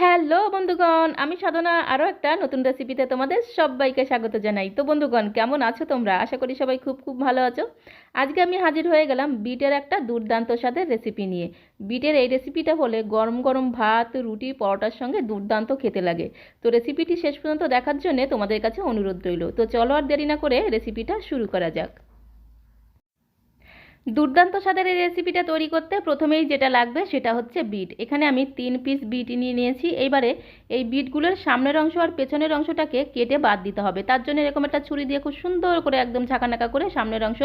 Hello বন্ধুগণ, আমি সাধনা আরও একটা নতুন রেসিপিতে তোমাদের সবাইকে স্বাগত জানাই। তো বন্ধুগণ, কেমন আছো তোমরা? আশা করি সবাই খুব খুব ভালো আছো। আজকে আমি হাজির হয়ে গেলাম বিটের একটা দুর্দান্ত স্বাদের রেসিপি নিয়ে। বিটের এই রেসিপিটা হলে গরম গরম ভাত, রুটি, পরোটার সঙ্গে দুর্দান্ত খেতে লাগে। তো রেসিপিটি শেষ পর্যন্ত দেখার জন্য তোমাদের কাছে অনুরোধ রইল। তো চলো আর দেরি না করে রেসিপিটা শুরু করা যাক। দুর্দান্ত স্বাদের এই রেসিপিটা তৈরি করতে প্রথমেই যেটা লাগবে সেটা হচ্ছে বিট। এখানে আমি তিন পিস বিট নিয়ে নিয়েছি। এইবারে এই বিটগুলোর সামনের অংশ আর পেছনের অংশটাকে কেটে বাদ দিতে হবে। তার জন্য এরকম একটা ছুরি দিয়ে খুব সুন্দর করে একদম ঝাঁকানাকা করে সামনের অংশ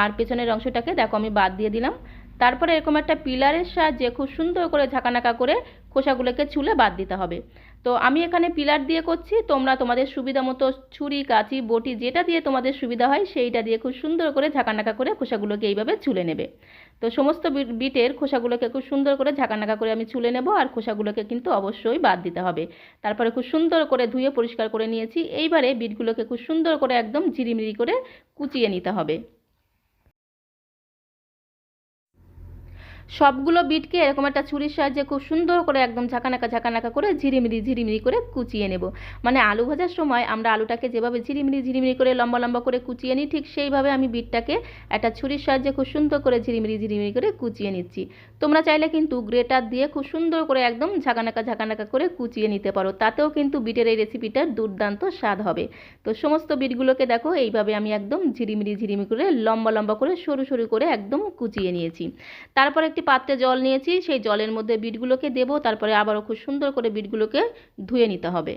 আর পেছনের অংশটাকে দেখো আমি বাদ দিয়ে দিলাম। তারপরে এরকম একটা পিলারের সাহায্যে খুব সুন্দর করে ঝাঁকানাকা করে খোসাগুলোকে ছুলে বাদ দিতে হবে। তো আমি এখানে পিলার দিয়ে করছি, তোমরা তোমাদের সুবিধা মতো ছুরি, কাঁচি, বটি যেটা দিয়ে তোমাদের সুবিধা হয় সেইটা দিয়ে খুব সুন্দর করে ঝাঁকানাকা করে খোসাগুলোকে এইভাবে ছুলে নেবে। তো সমস্ত বিটের খোসাগুলোকে খুব সুন্দর করে ঝাঁকানাকা করে আমি ছুলে নেব আর খোসাগুলোকে কিন্তু অবশ্যই বাদ দিতে হবে। তারপরে খুব সুন্দর করে ধুয়ে পরিষ্কার করে নিয়েছি, এইবারে বিটগুলোকে খুব সুন্দর করে একদম ঝিরিমিরি করে কুচিয়ে নিতে হবে। সবগুলো বিটকে এরকম একটা ছুরির সাহায্যে খুব সুন্দর করে একদম ঝাঁকানাকা ঝাঁকানাকা করে ঝিরিমিরি ঝিরিমিরি করে কুচিয়ে নেব। মানে আলু ভাজার সময় আমরা আলুটাকে যেভাবে ঝিরিমিরি ঝিরিমিরি করে লম্বা লম্বা করে কুচিয়ে নিই, ঠিক সেইভাবে আমি বিটটাকে একটা ছুরির সাহায্যে খুব সুন্দর করে ঝিরিমিরি ঝিরিমিরি করে কুচিয়ে নিচ্ছি। তোমরা চাইলে কিন্তু গ্রেটার দিয়ে খুব সুন্দর করে একদম ঝাঁকানাকা ঝাঁকানাকা করে কুচিয়ে নিতে পারো, তাতেও কিন্তু বিটের এই রেসিপিটার দুর্দান্ত স্বাদ হবে। তো সমস্ত বিটগুলোকে দেখো, এইভাবে আমি একদম ঝিরিমিরি ঝিরিমিরি করে লম্বা লম্বা করে সরু সরু করে একদম কুচিয়ে নিয়েছি। তারপর একটি পাত্রে জল নিয়েছি, সেই জলের মধ্যে বিটগুলোকে দেব, তারপরে আবারও খুব সুন্দর করে বিটগুলোকে ধুয়ে নিতে হবে।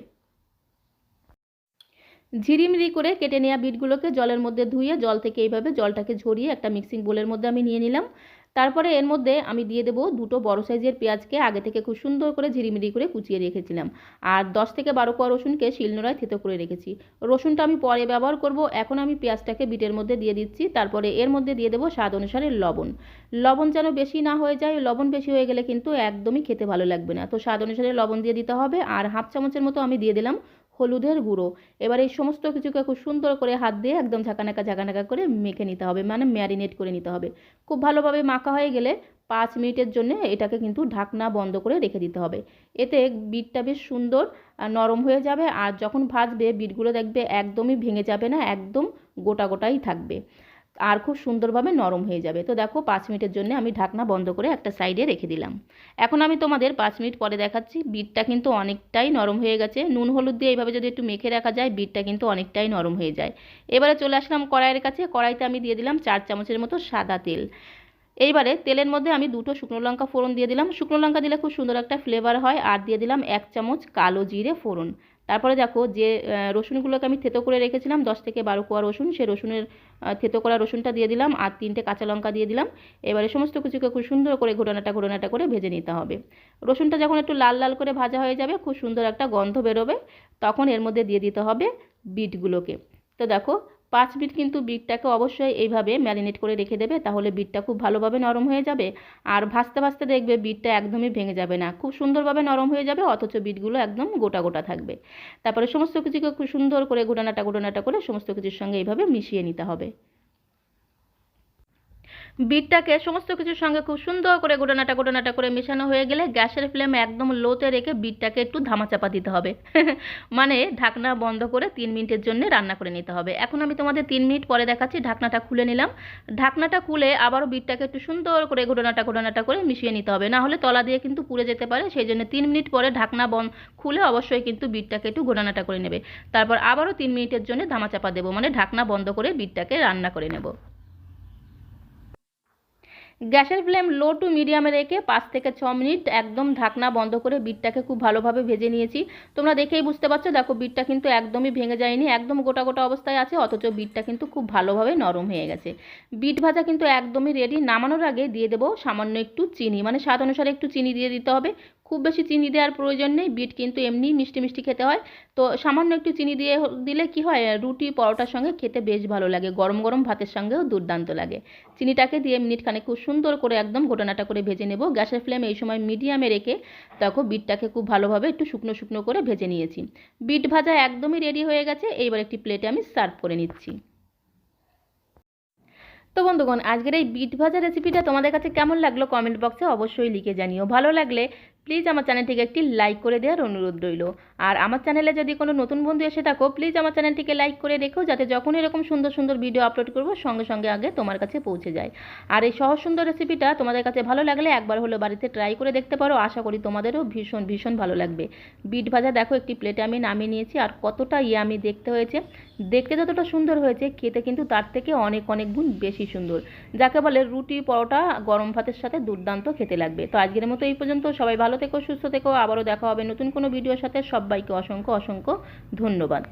ঝিরিমিরি করে কেটে নেওয়া বিটগুলোকে জলের মধ্যে ধুয়ে জল থেকে এইভাবে জলটাকে ঝরিয়ে একটা মিক্সিং বোলের মধ্যে আমি নিয়ে নিলাম। তারপরে এর মধ্যে আমি দিয়ে দেবো দুটো বড় সাইজের পেঁয়াজকে আগে থেকে খুব সুন্দর করে ঝিরিমিরি করে কুচিয়ে রেখেছিলাম। আর দশ থেকে বারো কোয়া রসুনকে শিলনোড়ায় থেতো করে রেখেছি। রসুনটা আমি পরে ব্যবহার করব। এখন আমি পেঁয়াজটাকে বিটের মধ্যে দিয়ে দিচ্ছি। তারপরে এর মধ্যে দিয়ে দেবো স্বাদ অনুসারে লবণ। লবণ যেন বেশি না হয়ে যায়, লবণ বেশি হয়ে গেলে কিন্তু একদমই খেতে ভালো লাগবে না। তো স্বাদ অনুসারে লবণ দিয়ে দিতে হবে। আর হাফ চামচের মতো আমি দিয়ে দিলাম হলুদের গুঁড়ো। এবার এই সমস্ত কিছুকে খুব সুন্দর করে হাত দিয়ে একদম ঝাঁকানাকা ঝাঁকানাকা করে মেখে নিতে হবে মানে ম্যারিনেট করে নিতে হবে। খুব ভালোভাবে মাখা হয়ে গেলে পাঁচ মিনিটের জন্য এটাকে কিন্তু ঢাকনা বন্ধ করে রেখে দিতে হবে। এতে বিটটা বেশ সুন্দর নরম হয়ে যাবে, আর যখন ভাজবে বিটগুলো দেখবে একদমই ভেঙে যাবে না, একদম গোটা গোটাই থাকবে। আর খুব সুন্দরভাবে নরম হয়ে যাবে। তো দেখো, পাঁচ মিনিটের জন্য আমি ঢাকনা বন্ধ করে একটা সাইডে রেখে দিলাম। এখন আমি তোমাদের পাঁচ মিনিট পরে দেখাচ্ছি, বিটটা কিন্তু অনেকটাই নরম হয়ে গেছে। নুন, হলুদ দিয়ে এইভাবে যদি একটু মেখে রাখা যায়, বিটটা কিন্তু অনেকটাই নরম হয়ে যায়। এবারে চলে আসলাম কড়াইয়ের কাছে। কড়াইতে আমি দিয়ে দিলাম চার চামচের মতো সাদা তেল। এইবারে তেলের মধ্যে আমি দুটো শুকনো লঙ্কা ফোড়ন দিয়ে দিলাম। শুকনো লঙ্কা দিলে খুব সুন্দর একটা ফ্লেভার হয়। আর দিয়ে দিলাম এক চামচ কালো জিরে ফোড়ন। তারপরে দেখো যে রসুনগুলোকে আমি থেতো করে রেখেছিলাম, দশ থেকে বারো কোয়া রসুন, সে রসুনের থেতো করা রসুনটা দিয়ে দিলাম আর তিনটে কাঁচা লঙ্কা দিয়ে দিলাম। এবারে সমস্ত কিছুকে খুব সুন্দর করে ঘোটানাটা ঘোটানাটা করে ভেজে নিতে হবে। রসুনটা যখন একটু লাল লাল করে ভাজা হয়ে যাবে, খুব সুন্দর একটা গন্ধ বেরোবে, তখন এর মধ্যে দিয়ে দিতে হবে বিটগুলোকে। তো দেখো পাঁচ বিট কিন্তু বিটটাকে অবশ্যই এইভাবে ম্যারিনেট করে রেখে দেবে, তাহলে বিটটা খুব ভালোভাবে নরম হয়ে যাবে। আর ভাজতে ভাজতে দেখবে বিটটা একদমই ভেঙে যাবে না। খুব সুন্দরভাবে নরম হয়ে যাবে, অথচ বিটগুলো একদম গোটা গোটা থাকবে। তারপরে সমস্ত কিছুকে খুব সুন্দর করে গোটানাটা গোটানাটা করে সমস্ত কিছুর সঙ্গে এইভাবে মিশিয়ে নিতে হবে। বিটটাকে সমস্ত কিছুর সঙ্গে খুব সুন্দর করে গোটানাটা গোটানাটা করে মেশানো হয়ে গেলে গ্যাসের ফ্লেম একদম লোতে রেখে বিটটাকে একটু ধামাচাপা দিতে হবে। মানে ঢাকনা বন্ধ করে তিন মিনিটের জন্য রান্না করে নিতে হবে। এখন আমি তোমাদের তিন মিনিট পরে দেখাচ্ছি, ঢাকনাটা খুলে নিলাম। ঢাকনাটা খুলে আবারও বিটটাকে একটু সুন্দর করে ঘোটানাটা ঘোটানাটা করে মিশিয়ে নিতে হবে। না হলে তলা দিয়ে কিন্তু পুড়ে যেতে পারে, সেই জন্য তিন মিনিট পরে ঢাকনা বন্ধ খুলে অবশ্যই কিন্তু বিটটাকে একটু ঘোটানাটা করে নেবে। তারপর আবারও তিন মিনিটের জন্য ধামাচাপা দেবো মানে ঢাকনা বন্ধ করে বিটটাকে রান্না করে নেব। গ্যাসের ফ্লেম লো টু মিডিয়ামে রেখে পাঁচ থেকে ছ মিনিট একদম ঢাকনা বন্ধ করে বিটটাকে খুব ভালোভাবে ভেজে নিয়েছি। তোমরা দেখেই বুঝতে পারছ, দেখো বিটটা কিন্তু একদমই ভেঙে যায়নি, একদম গোটা গোটা অবস্থায় আছে, অথচ বিটটা কিন্তু খুব ভালোভাবে নরম হয়ে গেছে। বিট ভাজা কিন্তু একদমই রেডি নামানোর আগে দিয়ে দেবো সামান্য একটু চিনি মানে স্বাদ অনুসারে একটু চিনি দিয়ে দিতে হবে খুব বেশি চিনি দেওয়ার প্রয়োজন নেই, বিট কিন্তু এমনি মিষ্টি মিষ্টি খেতে হয়। তো সামান্য একটু চিনি দিয়ে দিলে কি হয় রুটি, পরোটার সঙ্গে খেতে বেশ ভালো লাগে, গরম গরম ভাতের সঙ্গেও দুর্দান্ত লাগে। চিনিটাকে দিয়ে মিনিট খানে খুব সুন্দর করে একদম ঘটনাটা করে ভেজে নেব। গ্যাসের ফ্লেম এই সময় মিডিয়ামে রেখে তখন বিটটাকে খুব ভালোভাবে একটু শুকনো শুকনো করে ভেজে নিয়েছি। বিট ভাজা একদমই রেডি হয়ে গেছে, এইবার একটি প্লেটে আমি সার্ভ করে নিচ্ছি। তো বন্ধুগণ, আজকের এই বিট ভাজা রেসিপিটা তোমাদের কাছে কেমন লাগল কমেন্ট বক্সে অবশ্যই লিখে জানিও। ভালো লাগলে প্লিজ আমার চ্যানেলটিকে একটি লাইক করে দেওয়ার অনুরোধ রইল। আর আমার চ্যানেলে যদি কোনো নতুন বন্ধু এসে থাকো, প্লিজ আমার চ্যানেলটিকে লাইক করে রেখো, যাতে যখন এরকম সুন্দর সুন্দর ভিডিও আপলোড করব, সঙ্গে সঙ্গে আগে তোমার কাছে পৌঁছে যায়। আর এই সহজ সুন্দর রেসিপিটা তোমাদের কাছে ভালো লাগলে একবার হলো বাড়িতে ট্রাই করে দেখতে পারো। আশা করি তোমাদেরও ভীষণ ভীষণ ভালো লাগবে। বিট ভাজা দেখো, একটি প্লেটে আমি নামিয়ে নিয়েছি। আর কতটা ইয়ামি দেখতে হয়েছে দেখতে যতটা সুন্দর হয়েছে, খেতে কিন্তু তার থেকে অনেক অনেক গুণ বেশি সুন্দর। যাকে বলে রুটি পরোটা গরম ভাতের সাথে দুর্দান্ত খেতে লাগবে। তো আজকের মতো এই পর্যন্ত, সবাই ভালো থেকো, সুস্থ থেকো, আবারও দেখা হবে নতুন কোনো ভিডিওর সাথে। সবাইকে অসংখ্য অসংখ্য ধন্যবাদ।